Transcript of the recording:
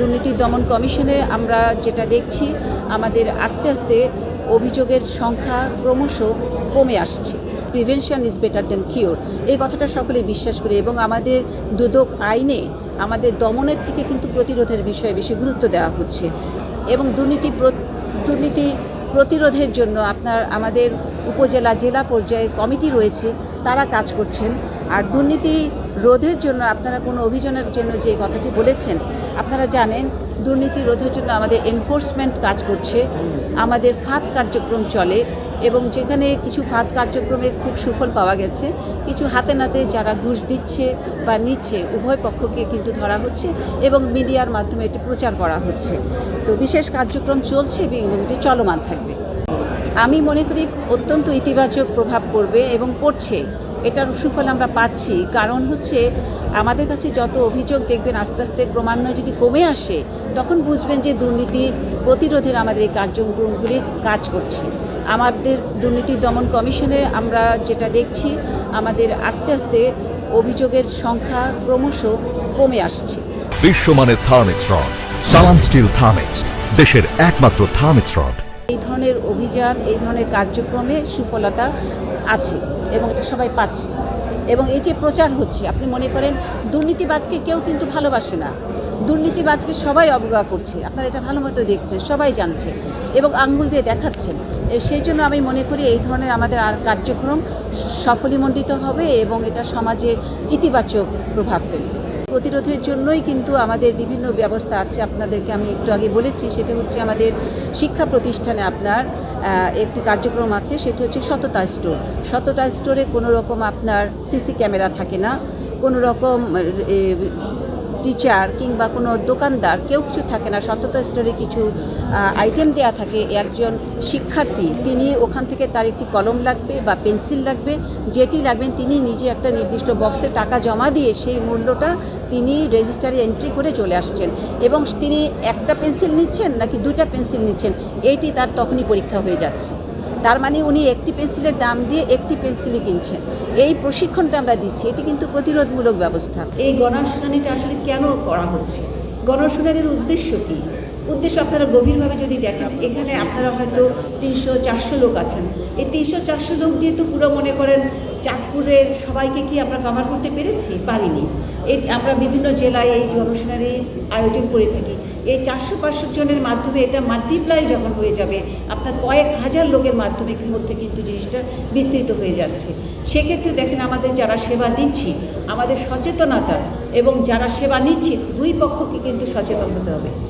দুর্নীতি দমন কমিশনে আমরা যেটা দেখছি, আমাদের আস্তে আস্তে অভিযোগের সংখ্যা ক্রমশ কমে আসছে। Prevention is better than cure এই কথাটা সকলে বিশ্বাস করি এবং আমাদের দুদক আইনে আমাদের দমনের থেকে কিন্তু প্রতিরোধের বিষয়ে বেশি গুরুত্ব দেওয়া হচ্ছে। এবং দুর্নীতি দুর্নীতি প্রতিরোধের জন্য আপনার আমাদের উপজেলা, জেলা পর্যায়ে কমিটি রয়েছে, তারা কাজ করছেন। আর দুর্নীতি রোধের জন্য আপনারা কোনো অভিযানের জন্য যে কথাটি বলেছেন, আপনারা জানেন দুর্নীতি রোধের জন্য আমাদের এনফোর্সমেন্ট কাজ করছে, আমাদের ফাঁদ কার্যক্রম চলে এবং যেখানে কিছু ফাঁদ কার্যক্রমে খুব সুফল পাওয়া গেছে, কিছু হাতে নাতে যারা ঘুষ দিচ্ছে বা নিচ্ছে উভয় পক্ষকে কিন্তু ধরা হচ্ছে এবং মিডিয়ার মাধ্যমে এটি প্রচার করা হচ্ছে। তো বিশেষ কার্যক্রম চলছে এবং এটি চলমান থাকবে। আমি মনে করি অত্যন্ত ইতিবাচক প্রভাব পড়বে এবং পড়ছে। এটার সুফল আমরা পাচ্ছি। কারণ হচ্ছে আমাদের কাছে যত অভিযোগ দেখবেন আস্তে আস্তে ক্রমান্বয়ে যদি কমে আসে তখন বুঝবেন যে দুর্নীতি প্রতিরোধের আমাদের এই কার্যক্রমগুলি কাজ করছে। আমাদের দুর্নীতি দমন কমিশনে আমরা যেটা দেখছি আমাদের আস্তে আস্তে অভিযোগের সংখ্যা ক্রমশ কমে আসছে। বিশ্বমানের থার্মিক্স রড সালাম স্টিল থার্মিক্স দেশের একমাত্র থার্মিক্স রড। এই ধরনের অভিযান এই ধরনের কার্যক্রমে সুফলতা আছে। এবং এটা সবাই পাচ্ছে। এবং এই যে প্রচার হচ্ছে, আপনি মনে করেন দুর্নীতিবাজকে কেউ কিন্তু ভালোবাসে না। দুর্নীতিবাজকে সবাই অবজ্ঞা করছে। আপনারা এটা ভালো মতো দেখছেন, সবাই জানছে এবং আঙ্গুল দিয়ে দেখাচ্ছেন। সেই জন্য আমি মনে করি এই ধরনের আমাদের আর কার্যক্রম সফলীমণ্ডিত হবে এবং এটা সমাজে ইতিবাচক প্রভাব ফেলবে। প্রতিরোধের জন্যই কিন্তু আমাদের বিভিন্ন ব্যবস্থা আছে। আপনাদেরকে আমি একটু আগে বলেছি, সেটা হচ্ছে আমাদের শিক্ষা প্রতিষ্ঠানে আপনার একটি কার্যক্রম আছে, সেটি হচ্ছে সততা স্টোর। সততা স্টোরে কোনো রকম আপনার সিসি ক্যামেরা থাকে না, কোনো রকম টিচার কিংবা কোনো দোকানদার, কেউ কিছু থাকে না। সততা স্টোরে কিছু আইটেম দেওয়া থাকে একজন শিক্ষার্থী। তিনি ওখান থেকে তার একটি কলম লাগবে বা পেন্সিল লাগবে, যেটি লাগবেন তিনি নিজে একটা নির্দিষ্ট বক্সে টাকা জমা দিয়ে সেই মূল্যটা তিনি রেজিস্টারে এন্ট্রি করে চলে আসছেন। এবং তিনি একটা পেন্সিল নিচ্ছেন নাকি দুটা পেন্সিল নিচ্ছেন এইটি তার তখনই পরীক্ষা হয়ে যাচ্ছে। তার মানে উনি একটি পেন্সিলের দাম দিয়ে একটি পেন্সিলই কিনছেন। এই প্রশিক্ষণটা আমরা দিচ্ছি, এটি কিন্তু প্রতিরোধমূলক ব্যবস্থা। এই গণশুনানিটা আসলে কেন করা হচ্ছে? গণশুনানির উদ্দেশ্য কী? উদ্দেশ্য আপনারা গভীরভাবে যদি দেখেন, এখানে আপনারা হয়তো তিনশো, চারশো লোক আছেন। এই তিনশো, চারশো লোক দিয়ে তো পুরো মনে করেন চাঁদপুরের সবাইকে কি আমরা কভার করতে পেরেছি? পারিনি। এই আমরা বিভিন্ন জেলায় এই গণশুনানি আয়োজন করে থাকি। এই চারশো, পাঁচশো জনের মাধ্যমে এটা মাল্টিপ্লাই যখন হয়ে যাবে, আপনার কয়েক হাজার লোকের মাধ্যমে মধ্যে কিন্তু জিনিসটা বিস্তৃত হয়ে যাচ্ছে। সেক্ষেত্রে দেখেন আমাদের যারা সেবা দিচ্ছি, আমাদের সচেতনতা এবং যারা সেবা নিচ্ছি, দুই পক্ষকে কিন্তু সচেতন হতে হবে।